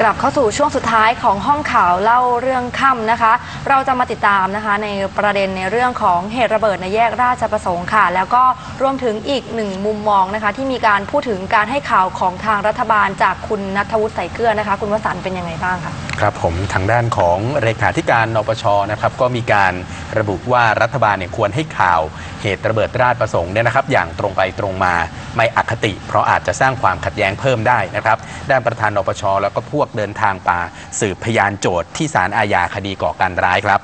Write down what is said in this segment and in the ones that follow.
กลับเข้าสู่ช่วงสุดท้ายของห้องข่าวเล่าเรื่องค่ำนะคะ เราจะมาติดตามนะคะในประเด็นในเรื่องของเหตุระเบิดในแยกราชประสงค์ค่ะ แล้วก็รวมถึงอีกหนึ่งมุมมองนะคะ ที่มีการพูดถึงการให้ข่าวของทางรัฐบาลจากคุณนัทวุฒิใส่เกลือนะคะ คุณวสันต์เป็นยังไงบ้างคะครับผมทางด้านของเลขาธิการนปชนะครับก็มีการระบุว่ารัฐบาลเนี่ยควรให้ข่าวเหตุระเบิดราชประสงค์เนี่ยนะครับ อย่างตรงไปตรงมาไม่อคติ เพราะอาจจะสร้างความขัดแย้งเพิ่มได้นะครับ ด้านประธานนปชแล้วก็พวกเดินทางป่า สืบพยานโจทย์ที่ศาลอาญาคดีก่อการร้ายครับ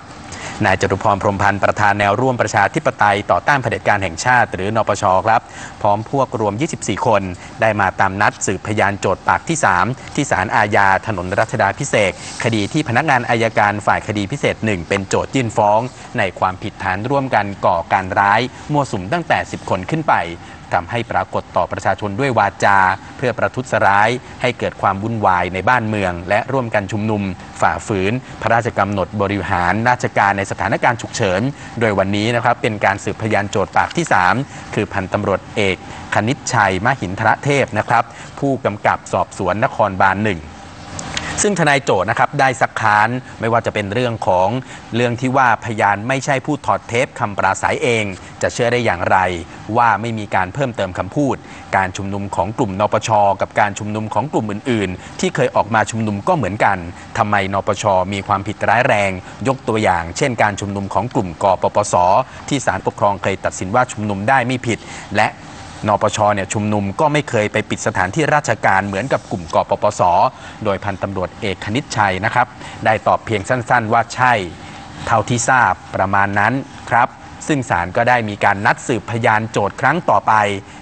นายจตุพรพรมพันธ์ประธานแนวร่วมประชาธิปไตยต่อต้านเผด็จการแห่งชาติ หรือนปชครับ พร้อมพวกรวม 24 คน ได้มาตามนัดสืบพยานโจทย์ปากที่ 3 ที่ศาลอาญาถนนรัชดาพิเศษ คดีที่พนักงานอายการฝ่ายคดีพิเศษ 1 เป็นโจทยื่นฟ้อง ในความผิดฐานร่วมกันก่อการร้าย มั่วสุมตั้งแต่ 10 คนขึ้นไป ทำให้ปรากฏต่อประชาชนด้วยวาจา เพื่อประทุษร้าย ให้เกิดความวุ่นวายในบ้านเมือง และร่วมกันชุมนุม ฝ่าฝืน พระราชกำหนดบริหารราชการในสถานการณ์ฉุกเฉิน โดยวันนี้นะครับเป็นการสืบพยานโจทย์ปากที่ 3 คือพันตำรวจเอกคณิตชัยมหินทรเทพนะครับผู้กำกับสอบสวนนครบาลหนึ่ง ซึ่งทนายโจทย์นะครับได้สักค้านไม่ว่าจะเป็นเรื่องของเรื่องที่ว่าพยานไม่ใช่ผู้ถอดเทปคำปราศัยเอง จะเชื่อได้อย่างไร ว่าไม่มีการเพิ่มเติมคำพูด การชุมนุมของกลุ่มนปช กับการชุมนุมของกลุ่มอื่น ๆ ที่เคยออกมาชุมนุมก็เหมือนกันทำไมนปช มีความผิดร้ายแรง ยกตัวอย่าง เช่น การชุมนุมของกลุ่มกปปส ที่ศาลปกครองเคยตัดสินว่าชุมนุมได้ไม่ผิด และ นปชเนี่ยชุมนุมก็ไม่เคยไปปิดสถานที่ราชการเหมือนกับกลุ่มกปปส โดยพันตำรวจเอกคณิตชัยนะครับ ได้ตอบเพียงสั้นๆ ว่าใช่ เท่าที่ทราบประมาณนั้นครับ ซึ่งศาลก็ได้มีการนัดสืบพยานโจทย์ครั้งต่อไป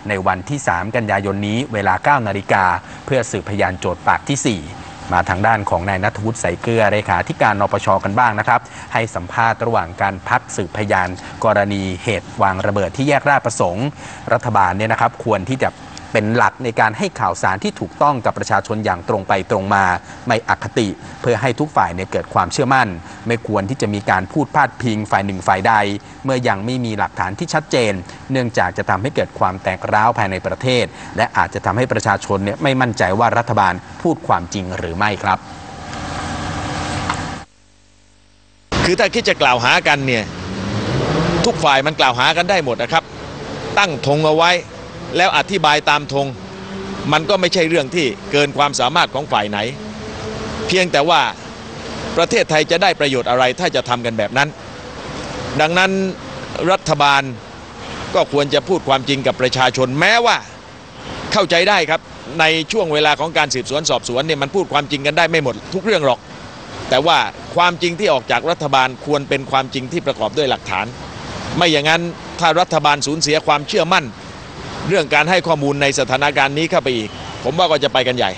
ในวันที่ 3 กันยายนนี้เวลา 9 นาฬิกาเพื่อสืบพยานโจทย์ปากที่ 4 มาทางด้านของนายนัทวุฒิใสเกลือเลขาธิการนปชกันบ้างนะครับ ให้สัมภาษณ์ระหว่างการพักสืบพยาน กรณีเหตุวางระเบิดที่แยกราชประสงค์ รัฐบาลเนี่ยนะครับ ควรที่จะ เป็นหลักในการให้ข่าวสารที่ถูกต้องกับประชาชนอย่างตรงไปตรงมา ไม่อคติ เพื่อให้ทุกฝ่ายเนี่ยเกิดความเชื่อมั่น ไม่ควรที่จะมีการพูดพาดพิงฝ่ายหนึ่งฝ่ายใด เมื่อยังไม่มีหลักฐานที่ชัดเจน เนื่องจากจะทำให้เกิดความแตกร้าวภายในประเทศ และอาจจะทำให้ประชาชนเนี่ยไม่มั่นใจว่ารัฐบาลพูดความจริงหรือไม่ครับ คือถ้าคิดจะกล่าวหากันเนี่ยทุกฝ่ายมันกล่าวหากันได้หมดนะครับ ตั้งธงเอาไว้ แล้วอธิบายตามธงมันก็ไม่ใช่เรื่องที่เกินความสามารถของฝ่ายไหน เพียงแต่ว่าประเทศไทยจะได้ประโยชน์อะไรถ้าจะทำกันแบบนั้น ดังนั้นรัฐบาลก็ควรจะพูดความจริงกับประชาชนแม้ว่าเข้าใจได้ครับในช่วงเวลาของการสืบสวนสอบสวนเนี่ยมันพูดความจริงกันได้ไม่หมดทุกเรื่องหรอก แต่ว่าความจริงที่ออกจากรัฐบาลควรเป็นความจริงที่ประกอบด้วยหลักฐาน ไม่อย่างนั้นถ้ารัฐบาลสูญเสียความเชื่อมั่น เรื่องการให้ข้อมูลในสถานการณ์นี้เข้าไปอีก ผมว่าก็จะไปกันใหญ่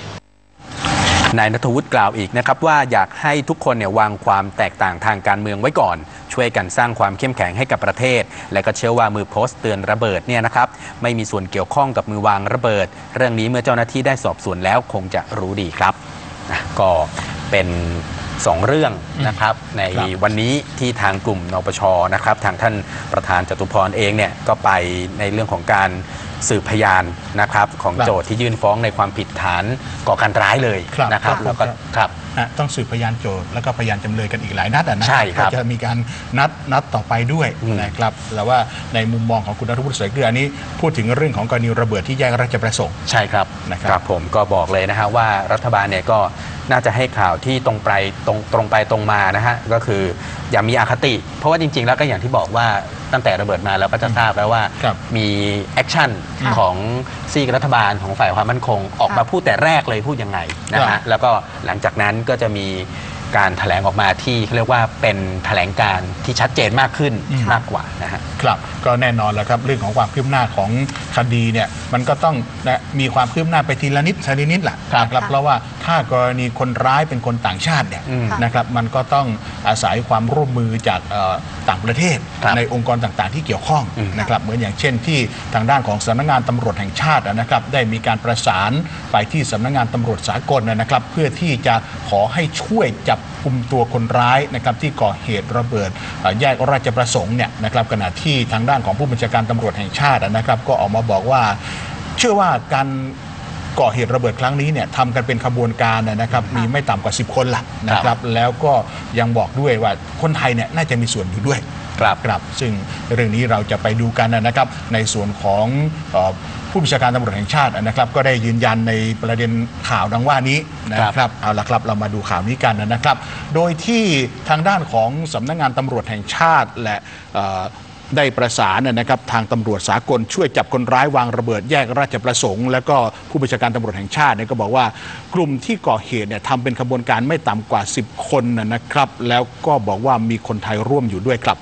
นายนัทวุฒิกล่าวอีกนะครับว่าอยากให้ทุกคนเนี่ยวางความแตกต่างทางการเมืองไว้ก่อน ช่วยกันสร้างความเข้มแข็งให้กับประเทศ และก็เชื่อว่ามือโพสต์เตือนระเบิดเนี่ยนะครับไม่มีส่วนเกี่ยวข้องกับมือวางระเบิด เรื่องนี้เมื่อเจ้าหน้าที่ได้สอบสวนแล้วคงจะรู้ดีครับนะก็เป็นสองเรื่องนะครับในบวันนี้ที่ทางกลุ่มนปชนะครับทางท่านประธานจตุพรเองเนี่ยก็ไปในเรื่องของการ สืบพยานนะครับของครับโจทย์ที่ยื่นฟ้องในความผิดฐานก่อการร้ายเลยครับนะครับครับแล้วก็ครับนะต้องสืบพยานโจทย์แล้วก็พยานจำเลยกันอีกหลายนัดอะนะใช่ครับก็จะมีการนัดนัดต่อไปด้วยอืมนะครับแล้วว่าในมุมมองของคุณรัฐวุฒิเสรีเกลืออันนี้ พูดถึงเรื่องของกรณีระเบิดที่แยกราชประสงค์ใช่ครับนะครับผมก็บอกเลยนะฮะว่ารัฐบาลเนี่ยก็น่าจะให้ข่าวที่ตรงไปตรงตรงไปตรงมานะฮะก็คืออย่ามีอคติ เพราะว่าจริง ๆ แล้วก็อย่างที่บอกว่าตั้งแต่ระเบิดมาเราก็จะทราบแล้วว่าครับมีแอคชั่นค่ะของซีกรัฐบาลของฝ่ายความมั่นคง ออกมาค่ะพูดแต่แรกเลยพูดยังไงนะครัฮะบ แล้วก็หลังจากนั้นก็จะมีการแถลงออกมาที่เขาเรียกว่าเป็นแถลงการที่ชัดเจนมากขึ้นอืม มากกว่านะฮะ ครับก็แน่นอนแล้วครับเรื่องของความคืบหน้าของคดีเนี่ยมันก็ต้องนะมีความคืบหน้าไปทีละนิดทีละนิดแหละครับ นะครับเพราะว่า ถ้ากรณีคนร้ายเป็นคนต่างชาติเนี่ยอืมนะครับมันก็ต้องอาศัยความร่วมมือจากเอ่อต่างประเทศครับในองค์กรต่างๆ ที่เกี่ยวข้องอืมนะครับเหมือนอย่างเช่นที่ทางด้านของสำนักงานตำรวจแห่งชาตินะครับได้มีการประสานไปที่สำนักงานตำรวจสากลนะครับ เพื่อที่จะขอให้ช่วยจับกลุ่มตัวคนร้ายนะครับที่ก่อเหตุระเบิดเอ่อแยกราชประสงค์เนี่ยนะครับขณะที่ทางด้านของผู้บัญชาการตำรวจแห่งชาตินะครับ ก็ออกมาบอกว่าเชื่อว่าการ ก่อเหตุระเบิดครั้งนี้เนี่ยทำกันเป็นขบวนการนะนะครับมีไม่ต่ำกว่า 10 คนละนะครับแล้วก็ยังบอกด้วยว่าคนไทยเนี่ยน่าจะมีส่วนอยู่ด้วยครับครับซึ่งเรื่องนี้เราจะไปดูกันนะครับ ในส่วนของเอ่อผู้บัญชาการตำรวจแห่งชาตินะครับ ก็ได้ยืนยันในประเด็นข่าวดังว่านี้นะครับเอาละครับเรามาดูข่าวนี้กันนะครับ โดยที่ทางด้านของสำนักงานตำรวจแห่งชาติและเอ่อ ได้ประสานนะครับทางตำรวจสากลช่วยจับคนร้ายวางระเบิดแยกราชประสงค์ แล้วก็ผู้บัญชาการตำรวจแห่งชาติเนี่ยก็บอกว่ากลุ่มที่ก่อเหตุเนี่ยทำเป็นขบวนการไม่ต่ำกว่า 10 คนนะครับ แล้วก็บอกว่ามีคนไทยร่วมอยู่ด้วยครับ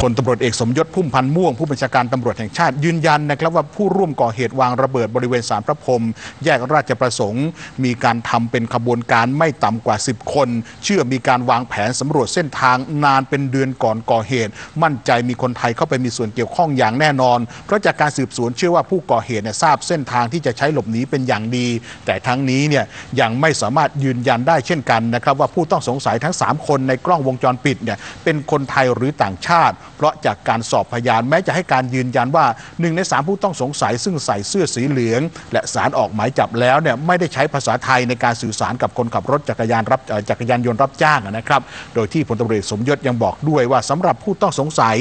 พลตำรวจเอกสมยศพุ่มพันธ์ม่วงผู้บัญชาการตำรวจแห่งชาติยืนยันนะครับว่าผู้ร่วมก่อเหตุวางระเบิดบริเวณสารพระพรมแยกราชประสงค์ มีการทำเป็นขบวนการไม่ต่ำกว่า 10 คน เชื่อมีการวางแผนสำรวจเส้นทางนานเป็นเดือนก่อนก่อเหตุ มั่นใจมีคนไทยเข้าไปมีส่วนเกี่ยวข้องอย่างแน่นอน เพราะจากการสืบสวนเชื่อว่าผู้ก่อเหตุเนี่ยทราบเส้นทางที่จะใช้หลบหนีเป็นอย่างดี แต่ทั้งนี้เนี่ยยังไม่สามารถยืนยันได้เช่นกันนะครับว่าผู้ต้องสงสัยทั้ง 3 คนในกล้องวงจรปิดเนี่ยเป็นคนไทยหรือต่างชาติ เพราะจากการสอบพยานแม้จะให้การยืนยันว่าหนึ่งในสามผู้ต้องสงสัย ซึ่งใส่เสื้อสีเหลือง และสารออกหมายจับแล้วเนี่ยไม่ได้ใช้ภาษาไทยในการสื่อสารกับคนขับรถจักรยานรับจักรยานยนต์รับจ้างนะครับโดยที่พลตำรวจสมยศยังบอกด้วยว่าสำหรับผู้ต้องสงสัย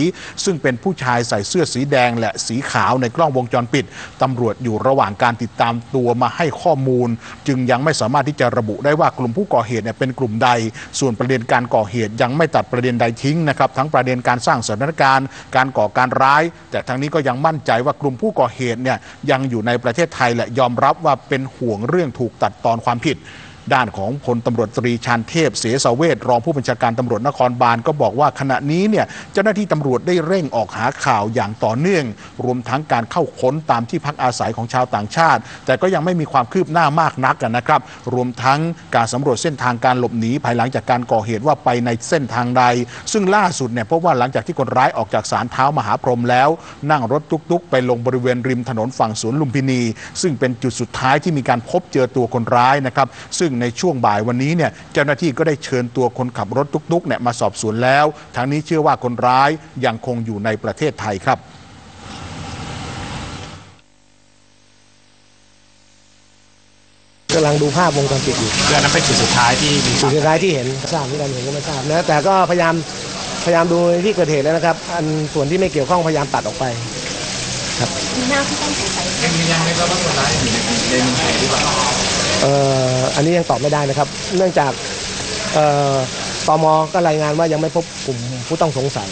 ซึ่งเป็นผู้ชายใส่เสื้อสีแดงและสีขาวในกล้องวงจรปิดตำรวจอยู่ระหว่างการติดตามตัวมาให้ข้อมูล จึงยังไม่สามารถที่จะระบุได้ว่ากลุ่มผู้ก่อเหตุเนี่ยเป็นกลุ่มใด ส่วนประเด็นการก่อเหตุยังไม่ตัดประเด็นใดทิ้งนะครับทั้งประเด็นการสร้างสถานการณ์การก่อการร้าย แต่ทางนี้ก็ยังมั่นใจว่ากลุ่มผู้ก่อเหตุเนี่ยยังอยู่ในประเทศไทยและยอมรับว่าเป็นห่วงเรื่องถูกตัดตอนความผิด ด้านของพลตำรวจตรีชานเทพเสสเวทรองผู้บัญชาการตำรวจนครบาลก็บอกว่าขณะนี้เนี่ยเจ้าหน้าที่ตำรวจได้เร่งออกหาข่าวอย่างต่อเนื่อง รวมทั้งการเข้าค้นตามที่พักอาศัยของชาวต่างชาติ แต่ก็ยังไม่มีความคืบหน้ามากนักนะครับ รวมทั้งการสำรวจเส้นทางการหลบหนีภายหลังจากการก่อเหตุว่าไปในเส้นทางใด ซึ่งล่าสุดเนี่ยพบว่าหลังจากที่คนร้ายออกจากศาลเท้ามหาพรหมแล้ว นั่งรถตุกๆ ไปลงบริเวณริมถนนฝั่งสวนลุมพินี ซึ่งเป็นจุดสุดท้ายที่มีการพบเจอตัวคนร้ายนะครับ ซึ่งในช่วงบ่ายวันนี้เนี่ยเจ้าหน้าที่ก็ได้เชิญตัวคนขับรถตุกๆเนี่ยมาสอบสวนแล้ว ทั้งนี้เชื่อว่าคนร้ายยังคงอยู่ในประเทศไทยครับกำลังดูภาพวงจรปิดอยู่เรื่องนั้นเป็นจุดสุดท้ายที่มีสิ่งสุดท้ายที่เห็นทราบเหมือนกันผมก็ไม่ทราบนะแต่ก็พยายามพยายามดูในที่เกิดเหตุแล้วนะครับ อันส่วนที่ไม่เกี่ยวข้องพยายามตัดออกไปเอ่ออั นนี้ยังตอบไม่ได้นะครับ เนื่องจากเอ่อตมก็รายงานว่ายังไม่พบกลุ่มผู้ต้องสงสัย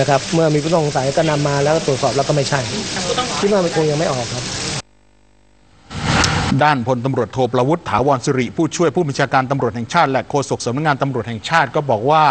นะครับ เมื่อมีผู้ต้องสงสัยก็นำมาแล้วตรวจสอบแล้วก็ไม่ใช่คิดว่ามันคงยังไม่ออกครับ ด้านพลตำรวจโทประวุฒิถาวรสิริ ผู้ช่วยผู้บัญชาการตำรวจแห่งชาติ และโฆษกสำนักงานตำรวจแห่งชาติก็บอกว่า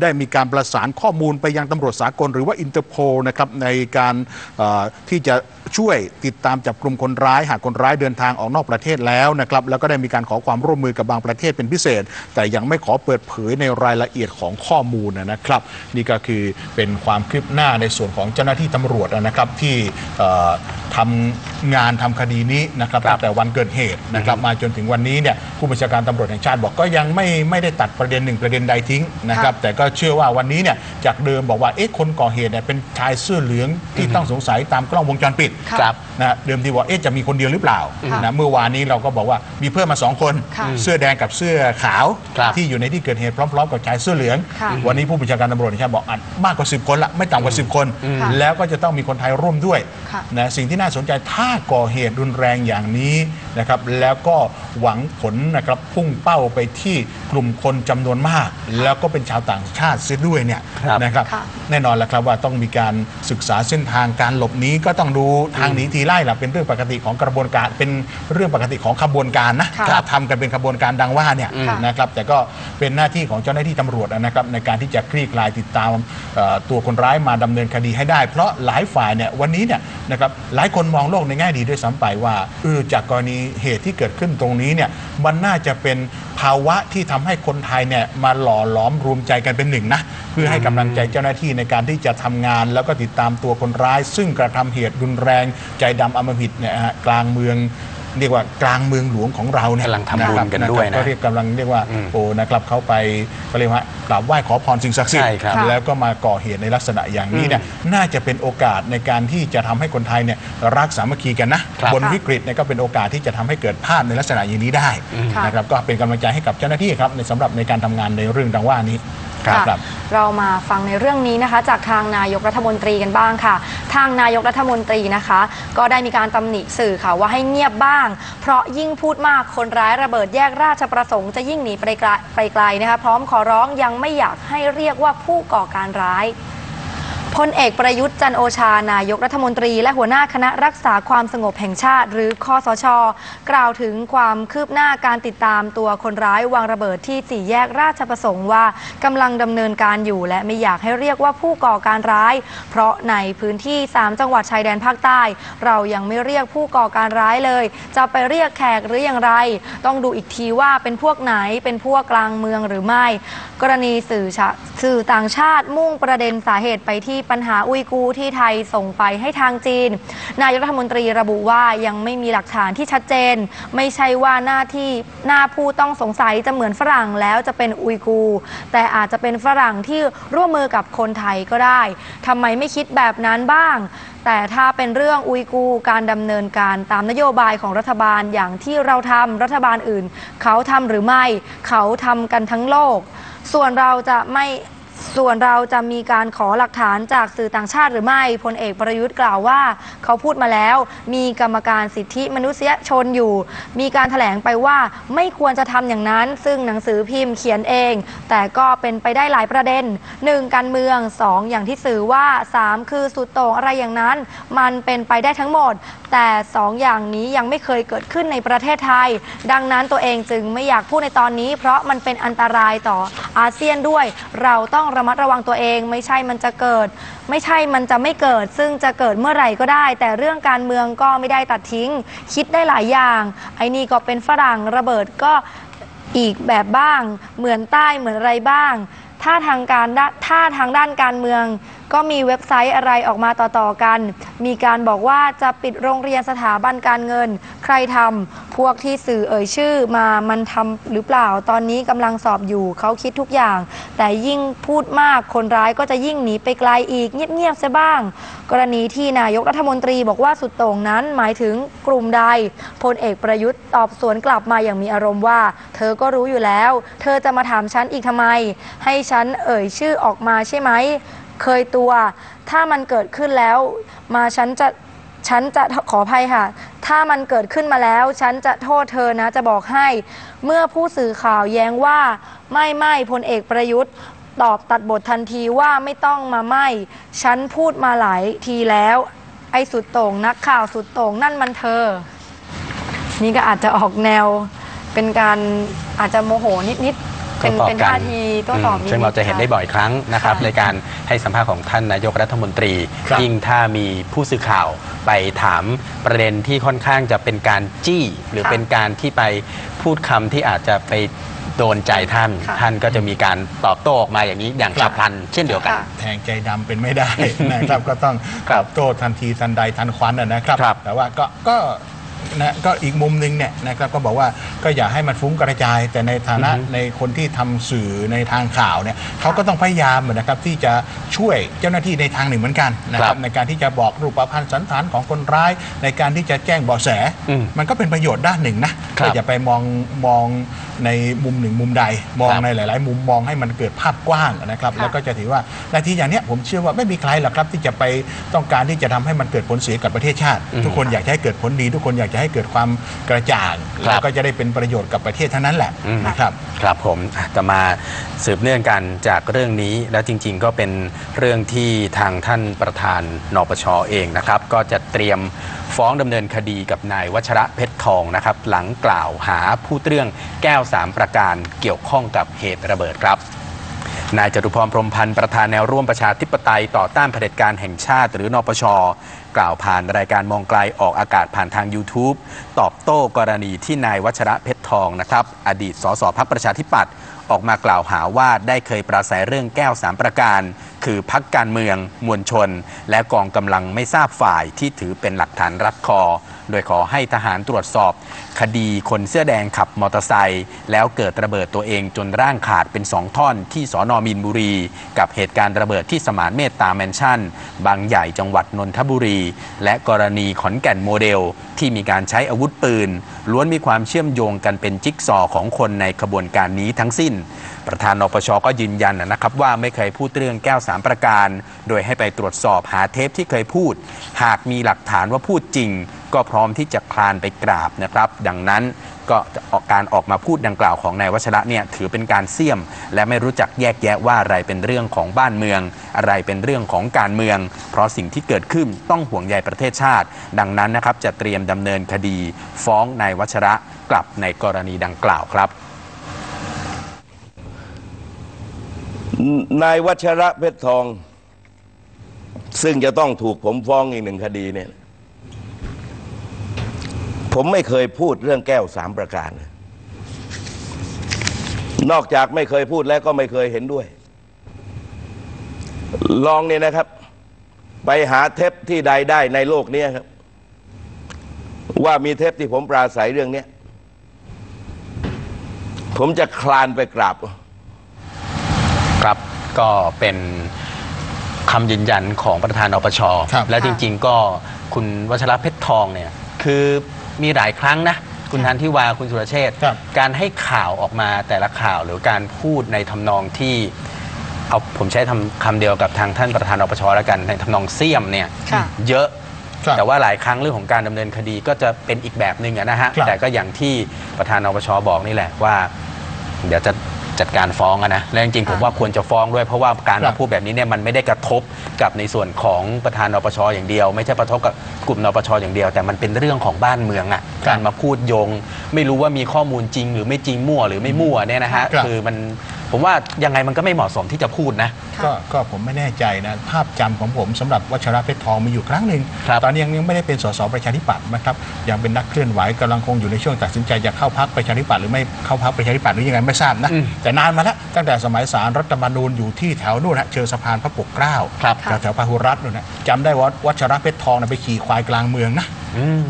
ได้มีการประสานข้อมูลไปยังตำรวจสากลหรือว่าอินเตอร์โพนะครับในการเอ่อที่จะช่วยติดตามจับกลุ่มคนร้าย หากคนร้ายเดินทางออกนอกประเทศแล้วนะครับแล้วก็ได้มีการขอความร่วมมือกับบางประเทศเป็นพิเศษ แต่ยังไม่ขอเปิดเผยในรายละเอียดของข้อมูลนะครับ นี่ก็คือเป็นความคืบหน้าในส่วนของเจ้าหน้าที่ตำรวจนะครับที่เอ่อทำงานทำคดีนี้นะครับครับตั้งแต่วันเกิดเหตุนะครับมาจนถึงวันนี้เนี่ยผู้บัญชาการตำรวจแห่งชาติบอกก็ยังไม่ไม่ได้ตัดประเด็นหนึ่งประเด็นใดทิ้งนะครับแต่ก็เชื่อว่าวันนี้เนี่ยจากเดิมบอกว่าเอ๊ะคนก่อเหตุเนี่ยเป็นชายเสื้อเหลืองที่ต้องสงสัยตามกล้องวงจรปิดค่ะครับ นะเดิมทีว่าเอ๊ะจะมีคนเดียวหรือเปล่าค่ะนะเมื่อวานนี้เราก็บอกว่ามีเพิ่มมาสองคนค่ะเสื้อแดงกับเสื้อขาวครับที่อยู่ในที่เกิดเหตุพร้อมๆกับชายเสื้อเหลืองค่ะวันนี้ผู้บัญชาการตำรวจแห่งชาติบอกอัดมากกว่า 10 คนละไม่ต่ำกว่า 10 คนค่ะแล้วก็จะต้องมีคนไทยร่วมด้วยค่ะนะสิ่งที่น่าสนใจถ้าก่อเหตุรุนแรงอย่างนี้นะครับแล้วก็หวังผลนะครับพุ่งเป้าไปที่กลุ่มคนจำนวนมาก แล้วก็เป็นชาวต่างชาติเสียด้วยเนี่ยครับนะครับค่ะแน่นอนแล้วครับว่าต้องมีการศึกษาเส้นทางการหลบหนีก็ต้องดูทางหนีทีไล่ล่ะเป็นเรื่องปกติของกระบวนการเป็นเรื่องปกติของขบวนการนะค่ะถ้าทำกันเป็นขบวนการดังว่าเนี่ยค่ะนะครับแต่ก็เป็นหน้าที่ของเจ้าหน้าที่ตำรวจนะครับในการที่จะคลี่คลายติดตามเอ่อตัวคนร้ายมาดำเนินคดีให้ได้ เพราะหลายฝ่ายเนี่ยวันนี้เนี่ยนะครับหลายคนมองโลกในแง่ดีด้วยซ้ำไปว่าเออจากกรณีเหตุที่เกิดขึ้นตรงนี้เนี่ยมันน่าจะเป็น ภาวะที่ทำให้คนไทยเนี่ยมาหล่อหลอมรวมใจกันเป็นหนึ่งนะเพื่อให้กำลังใจเจ้าหน้าที่ในการที่จะทำงาน แล้วก็ติดตามตัวคนร้าย ซึ่งกระทำเหตุรุนแรงใจดำอมหิตเนี่ยฮะกลางเมือง เรียกว่ากลางเมืองหลวงของเราเนี่ยกำลังทำบุญะครับกันด้วยนะก็เรียกกำลังเรียกว่าอืมโอ้นะครับเขาไปก็เรียกว่ากราบไหว้ขอพรสิ่งศักดิ์สิทใช่ธิ์ครับแล้วก็มาก่อเหตุในลักษณะอย่างนี้เนี่ยน่าจะเป็นโอกาสในการที่จะทำให้คนไทยเนี่ยรักสามัคคีกันนะครับบนวิกฤตเนี่ยก็เป็นโอกาสที่จะทำให้เกิดภาพในลักษณะอย่างนี้ได้ค่ะนะครับก็เป็นกำลังใจให้กับเจ้าหน้าที่ครับในสำหรับในการทำงานในเรื่องดังว่านี้ ค่ะครับ เรามาฟังในเรื่องนี้นะคะ จากทางนายกรัฐมนตรีกันบ้างค่ะ ทางนายกรัฐมนตรีนะคะ ก็ได้มีการตำหนิสื่อค่ะว่าให้เงียบบ้าง เพราะยิ่งพูดมากคนร้ายระเบิดแยกราชประสงค์จะยิ่งหนีไปไกลไปไกลนะคะ พร้อมขอร้องยังไม่อยากให้เรียกว่าผู้ก่อการร้าย พลเอกประยุทธ์จันโอชา นายกรัฐมนตรี และหัวหน้าคณะรักษาความสงบแห่งชาติ หรือคอสช กล่าวถึงความคืบหน้าการติดตามตัวคนร้ายวางระเบิดที่สี่แยกราชประสงค์ว่ากำลังดำเนินการอยู่ และไม่อยากให้เรียกว่าผู้ก่อการร้าย เพราะในพื้นที่ 3 จังหวัดชายแดนภาคใต้ เรายังไม่เรียกผู้ก่อการร้ายเลย จะไปเรียกแขกหรืออย่างไร ต้องดูอีกทีว่าเป็นพวกไหนเป็นพวกกลางเมืองหรือไม่ กรณีสื่อสื่อต่างชาติมุ่งประเด็นสาเหตุไปที่ปัญหาอุยกูที่ไทยส่งไปให้ทางจีน นายกรัฐมนตรีระบุว่ายังไม่มีหลักฐานที่ชัดเจน ไม่ใช่ว่าหน้าที่หน้าผู้ต้องสงสัยจะเหมือนฝรั่งแล้วจะเป็นอุยกู แต่อาจจะเป็นฝรั่งที่ร่วมมือกับคนไทยก็ได้ทำไมไม่คิดแบบนั้นบ้าง แต่ถ้าเป็นเรื่องอุยกูการดำเนินการตามนโยบายของรัฐบาลอย่างที่เราทำรัฐบาลอื่น เขาทำหรือไม่ เขาทำกันทั้งโลก ส่วนเราจะไม่ ส่วนเราจะมีการขอหลักฐานจากสื่อต่างชาติหรือไม่พลเอกประยุทธ์กล่าวว่า เขาพูดมาแล้ว มีกรรมการสิทธิมนุษยชนอยู่ มีการถแถลงไปว่าไม่ควรจะทำอย่างนั้น ซึ่งหนังสือพิมพ์เขียนเอง แต่ก็เป็นไปได้หลายประเด็น 1. การเมือง 2. อย่างที่สื่อว่า 3. คือสุดโต่งอะไรอย่างนั้น มันเป็นไปได้ทั้งหมด แต่สองอย่างนี้ยังไม่เคยเกิดขึ้นในประเทศไทย ดังนั้นตัวเองจึงไม่อยากพูดในตอนนี้ เพราะมันเป็นอันตรายต่ออาเซียนด้วย เราต้องระมัดระวังตัวเอง ไม่ใช่มันจะเกิด ไม่ใช่มันจะไม่เกิด ซึ่งจะเกิดเมื่อไหร่ก็ได้ แต่เรื่องการเมืองก็ไม่ได้ตัดทิ้ง คิดได้หลายอย่าง ไอ้นี่ก็เป็นฝรั่งระเบิดก็อีกแบบบ้าง เหมือนใต้เหมือนอะไรบ้าง ถ้าทางการด้านถ้าทางด้านการเมือง ก็มีเว็บไซต์อะไรออกมาต่อๆกัน มีการบอกว่าจะปิดโรงเรียนสถาบันการเงิน ใครทำพวกที่สื่อเอ่ยชื่อมามันทำหรือเปล่า ตอนนี้กำลังสอบอยู่เขาคิดทุกอย่าง แต่ยิ่งพูดมากคนร้ายก็จะยิ่งหนีไปไกลอีกเงียบๆซะบ้าง กรณีที่นายกรัฐมนตรีบอกว่าสุดโต่งนั้นหมายถึงกลุ่มใดพลเอกประยุทธ์ตอบสวนกลับมาอย่างมีอารมณ์ว่า เธอก็รู้อยู่แล้ว เธอจะมาถามฉันอีกทำไม ให้ฉันเอ่ยชื่อออกมาใช่ไหม เคยตัว ถ้ามันเกิดขึ้นแล้ว มาฉันจะฉันจะขออภัยค่ะ ถ้ามันเกิดขึ้นมาแล้ว ฉันจะโทษเธอนะ จะบอกให้ เมื่อผู้สื่อข่าวแย้งว่า ไม่ไม่พลเอกประยุทธ์ ตอบตัดบททันทีว่าไม่ต้องมาไม่ ฉันพูดมาหลายทีแล้ว ไอ้สุดโต่งนักข่าวสุดโต่งนั่นมันเธอ นี่ก็อาจจะออกแนวเป็นการอาจจะโมโหนิดๆ เป็นโต้ตอบเป็นกัท่าทีโต้ตอบอืมนิดๆซึ่งเราจะเห็นได้บ่อยครั้งนะครับค่ะในการให้สัมภาษณ์ของท่านนายกรัฐมนตรีครับยิ่งถ้ามีผู้สื่อข่าวไปถามประเด็นที่ค่อนข้างจะเป็นการจี้ หรือค่ะเป็นการที่ไปพูดคำที่อาจจะไปโดนใจท่านค่ะท่านก็จะมีการตอบโต้ออกมาอย่างนี้อย่างครัฉับบพลัน เช่นเดียวกันค่ะแทงใจดำเป็นไม่ได้นะครับ ก็ต้องครัตบอบโต้ทันทีทันใดทันควันนะนะครับครับ แต่ว่าก็ก็ นะก็อีกมุมหนึงเนี่ยนะครับก็บอกว่าก็อย่าให้มันฟุ้งกระจาย แต่ในฐานะอือฮึในคนที่ทำสื่อในทางข่าวเนี่ยเขาก็ต้องพยายามนะครับที่จะช่วยเจ้าหน้าที่ในทางหนึ่งเหมือนกันนะคครัรับบในการที่จะบอกรูปพรรณสันฐานของคนร้าย ในการที่จะแจ้งเบาะแส อืมมันก็เป็นประโยชน์ด้านหนึ่งนะครับก็อย่าไปมองมองในมุมหนึ่งมุมใดมองครับ ในหลาย ๆ มุมมองให้มันเกิดภาพกว้างนะครับค่ะแล้วก็จะถือว่านาทีอย่างเนี้ยผมเชื่อว่าไม่มีใครหรอกครับที่จะไปต้องการที่จะทำให้มันเกิดผลเสียกับประเทศชาติอืมทุกคนอยากจะให้เกิดผลดี ทุกคนอยากจะให้เกิดความกระจ่างครับ แล้วก็จะได้เป็นประโยชน์กับประเทศเท่านั้นแหละอืมนะครับ ครับผมอะจะมาสืบเนื่องกันจากเรื่องนี้แล้วจริง ๆ ก็เป็นเรื่องที่ทางท่านประธานนปชเองนะครับ ก็จะเตรียมฟ้องดำเนินคดีกับนายวัชระเพชรทองนะครับ หลังกล่าวหาผู้เรื่องแก้วสามประการเกี่ยวข้องกับเหตุระเบิดครับ นายจตุพรพรหมพันธ์ประธานแนวร่วมประชาธิปไตยต่อต้านเผด็จการแห่งชาติ หรือนปช กล่าวผ่านรายการมองไกลออกอากาศผ่านทาง YouTube ตอบโต้กรณีที่นายวัชระเพชรทองนะครับ อดีตสสพักประชาธิปัตย์ออกมากล่าวหาว่าได้เคยปราศัยเรื่องแก้วสามประการ คือพักการเมือง มวลชน และกองกำลังไม่ทราบฝ่ายที่ถือเป็นหลักฐานรัดคอ โดยขอให้ทหารตรวจสอบ คดีคนเสื้อแดงขับมอเตอร์ไซค์แล้วเกิดระเบิดตัวเองจนร่างขาดเป็นสองท่อนที่สอนอมินบุรี กับเหตุการณ์ระเบิดที่สมานเมตตาแมนชั่น บางใหญ่จังหวัดนนทบุรี และกรณีขอนแก่นโมเดล ที่มีการใช้อาวุธปืน ล้วนมีความเชื่อมโยงกันเป็นจิ๊กซอของคนในขบวนการนี้ทั้งสิ้น ประธานนปชก็ยืนยันนะครับว่าไม่เคยพูดเรื่องแก้วสามประการ โดยให้ไปตรวจสอบหาเทปที่เคยพูด หากมีหลักฐานว่าพูดจริง ก็พร้อมที่จะคลานไปกราบนะครับ ดังนั้นก็ออกการออกมาพูดดังกล่าวของนายวัชระเนี่ยถือเป็นการเสี่ยม และไม่รู้จักแยกแยะว่าอะไรเป็นเรื่องของบ้านเมือง อะไรเป็นเรื่องของการเมือง เพราะสิ่งที่เกิดขึ้นต้องห่วงใยประเทศชาติ ดังนั้นนะครับจะเตรียมดำเนินคดี ฟ้องนายวัชระกลับในกรณีดังกล่าวครับนายวัชระเพชรทอง ซึ่งจะต้องถูกผมฟ้องอีกหนึ่งคดีเนี่ย ผมไม่เคยพูดเรื่องแก้วสามประการ นอกจากไม่เคยพูดแล้วก็ไม่เคยเห็นด้วย ลองเนี่ยนะครับ ไปหาเทปที่ใดได้ในโลกเนี้ยครับ ว่ามีเทปที่ผมปราศัยเรื่องเนี้ยผมจะคลานไปกราบ ครับก็เป็นคำยืนยันของประธานอปชครับและจริงๆก็คุณวัชระเพชรทองเนี่ย คือ มีหลายครั้งนะ คุณทันทิวาคุณสุรเชษฐ์ครับการให้ข่าวออกมาแต่ละข่าวหรือการพูดในทำนองที่เอาผมใช้ทำคำเดียวกับทางท่านประธานอปชแล้วกันในทำนองเสี่ยมเนี่ยค่ะ เยอะ ครับแต่ว่าหลายครั้งเรื่องของการดำเนินคดีก็จะเป็นอีกแบบหนึ่งอะนะฮะ ครับ แต่ก็อย่างที่ประธานอปชบอกนี่แหละว่า เดี๋ยวจะ จัดการฟ้องอะนะและจริงๆผมว่าควรจะฟ้องด้วยเพราะว่าการครัมาบพูดแบบนี้เนี่ยมันไม่ได้กระทบกับในส่วนของประธานนปชอย่างเดียว ไม่ใช่กระทบกับกลุ่มนปชอย่างเดียว แต่มันเป็นเรื่องของบ้านเมืองอะการมาพูดโยง ไม่รู้ว่ามีข้อมูลจริง หรือไม่จริงมั่วหรือไม่มั่วเนี่ยนะฮะครับคือมัน ผมว่ายังไงมันก็ไม่เหมาะสมที่จะพูดนะค่ะก็ก็ผมไม่แน่ใจนะภาพจำของผมสำหรับวัชระเพชรทองมีอยู่ครั้งหนึ่งครับ ตอนนี้ยังยังไม่ได้เป็นสสประชาธิปัตย์นะครับยังเป็นนักเคลื่อนไหวกำลังคงอยู่ในช่วงตัดสินใจจะเข้าพักประชาธิปัตย์หรือไม่เข้าพักประชาธิปัตย์หรือยังไงไม่ทราบนะอืมแต่นานมาแล้วตั้งแต่สมัยสารรัฐธรรมนูญอยู่ที่แถวนู่นนะเชิงสะพานพระปกเกล้าครับค่ะแถวพหุรัตน์นู่นนะจำได้ว่าวัชระเพชรทองนะไปขี่ควายกลางเมืองนะอืม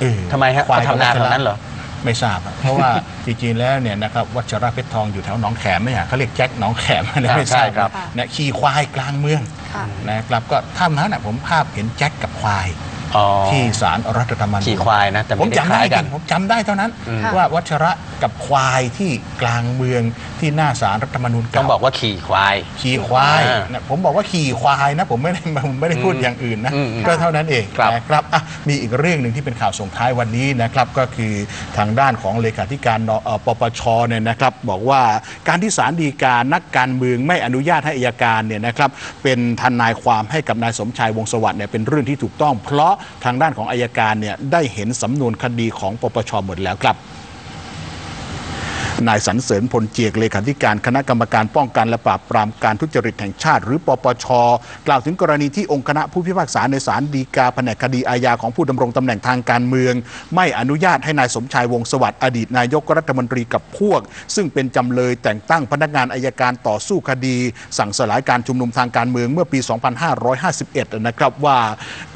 เออทำไมฮะควายเขาทำนาแถวนั้นเหรอ ไม่ทราบอะเพราะว่า จริงๆแล้วเนี่ยนะครับวัชระเพชรทองอยู่แถวหนองแขมเนี่ยเขาเรียกแจ็คหนองแขมนะไม่ทราบใช่ครับนะขี่ควายกลางเมืองค่ะ นะครับก็ท่านั้นนะผมภาพเห็นแจ็คกับควาย อ๋อ ที่ศาลรัฐธรรมนูญขี่ควายนะ แต่ผมไม่ได้จำคได้ล้ายจกัรินงผมจำได้เท่านั้น อืม ว่าวัชระกับควายที่กลางเมืองที่หน้าศาลรัฐธรรมนูญต้องบอกว่าขี่ควาย ขี่ควายอ่านะผมบอกว่าขี่ควายนะ ผมไม่ได้ผมไม่ได้พูดอืมอย่างอื่นนะอืมอืมก็เท่านั้นเองครับนะครับอะมีอีกเรื่องหนึ่งที่เป็นข่าวส่งท้ายวันนี้นะครับ ก็คือทางด้านของเลขาธิการนเอ่อปปชเนี่ยนะครับ บอกว่าการที่ศาลฎีกานักการเมืองไม่อนุญาตให้อัยการเนี่ยนะครับเป็นทนายความให้กับนายสมชายวงศ์สวัสดิ์เนี่ยเป็นเรื่องที่ถูกต้อง เพราะทางด้านของอัยการเนี่ยได้เห็นสำนวนคดีของปปชหมดแล้วครับนายสรรเสริญพลเจียกเลขาธิการคณะกรรมการป้องกันและปราบปรามการทุจริตแห่งชาติ หรือปปช กล่าวถึงกรณีที่องค์คณะผู้พิพากษาในศาลฎีกาแผนกคดีอาญาของผู้ดำรงตำแหน่งทางการเมือง ไม่อนุญาตให้นายสมชายวงสวัสดิ์อดีตนายกรัฐมนตรีกับพวก ซึ่งเป็นจำเลยแต่งตั้งพนักงานอายการต่อสู้คดี สั่งสลายการชุมนุมทางการเมืองเมื่อปี 2551 นะครับว่า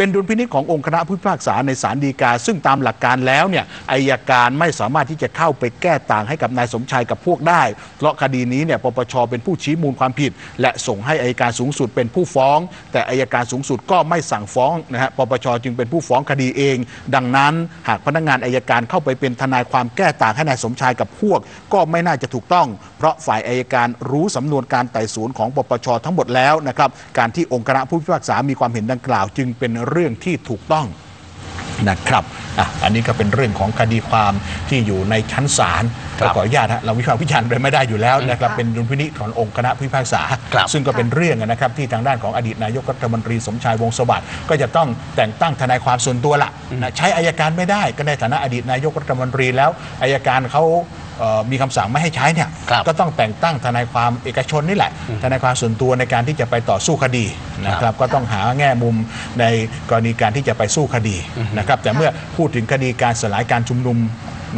เป็นดุลพินิจขององค์คณะผู้พิพากษาในศาลฎีกา ซึ่งตามหลักการแล้วเนี่ยอายการไม่สามารถที่จะเข้าไปแก้ต่างให้กับนายสมชายกับพวกได้ เพราะคดีนี้เนี่ยปปชเป็นผู้ชี้มูลความผิด และส่งให้อายการสูงสุดเป็นผู้ฟ้อง แต่อายการสูงสุดก็ไม่สั่งฟ้องนะฮะปปชจึงเป็นผู้ฟ้องคดีเอง ดังนั้น หากพนักงานอายการเข้าไปเป็นทนายความแก้ต่างให้นายสมชายกับพวก ก็ไม่น่าจะถูกต้อง เพราะฝ่ายอายการรู้สำนวนการไต่สวนของปปชทั้งหมดแล้วนะครับการที่องค์คณะผู้พิพากษามีความเห็นดังกล่าว จึงเป็นเรื่องที่ถูกต้องนะครับอะอันนี้ก็เป็นเรื่องของคดีความที่อยู่ในชั้นศาลครับก็ขออนุญาตฮะเราวิพากษ์วิจารณ์ไปไม่ได้อยู่แล้วนะครับเป็นดุลพินิจขององค์คณะผู้พิพากษาครับซึ่งก็เป็นเรื่องนะครับที่ทางด้านของอดีตนายกรัฐมนตรีสมชายวงศ์สวัสดิ์ก็จะต้องแต่งตั้งทนายความส่วนตัวละนะใช้อายการไม่ได้ก็ในฐานะอดีตนายกรัฐมนตรีแล้วอายการเขา เอ่อมีคำสั่งไม่ให้ใช้เนี่ยครับก็ต้องแต่งตั้งทนายความเอกชนนี่แหละ ทนายความส่วนตัวในการที่จะไปต่อสู้คดีนะครับก็ต้องหาแง่มุมในกรณีการที่จะไปสู้คดีนะครับแต่เมื่อพูดถึงคดีการสลายการชุมนุม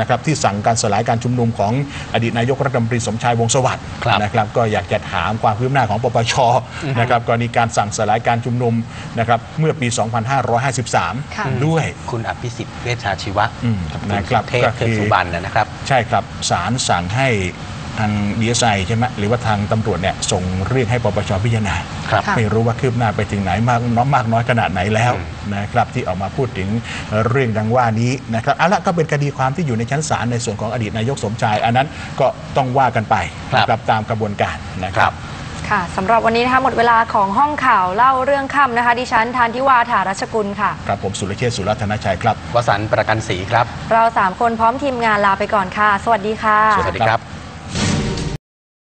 นะครับที่สั่งการสลายการชุมนุมของอดีตนายกรัฐมนตรีสมชายวงศ์สวัสดิ์ครับนะครับก็อยากจะถามความคืบหน้าของปปชนะครับกรณีการสั่งสลายการชุมนุมนะครับเมื่อปีค่ะ2553 ด้วยคุณอภิสิทธิ์เวชชาชีวะอืมคุณนะครับเทพก็เทคือพสุบรรณนะครับ ใช่ครับศาลสั่งให้ ทางดีเอสไอใช่ไหมหรือว่าทางตำรวจเนี่ยส่งเรื่องให้ปปชพิจารณาครับค่ะไม่รู้ว่าคืบหน้าไปถึงไหนมากน้อยมากน้อยขนาดไหนแล้วอืมนะครับที่ออกมาพูดถึงเรื่องดังว่านี้นะครับเอาละก็เป็นคดีความที่อยู่ในชั้นศาลในส่วนของอดีตนายกสมชาย อันนั้นก็ต้องว่ากันไปนะครับตามกระบวนการนะคครัรับบค่ะสำหรับวันนี้นะคะหมดเวลาของห้องข่าวเล่าเรื่องค่ำนะคะ ดิฉันทานทิวาถารัชกุลค่ะครับผมสุรเชษฐ์สุรัตนชัยครับวสันต์ประกันศรีครับ เราสามคนพร้อมทีมงานลาไปก่อนค่ะ สวัสดีค่ะ สวัสดีครับ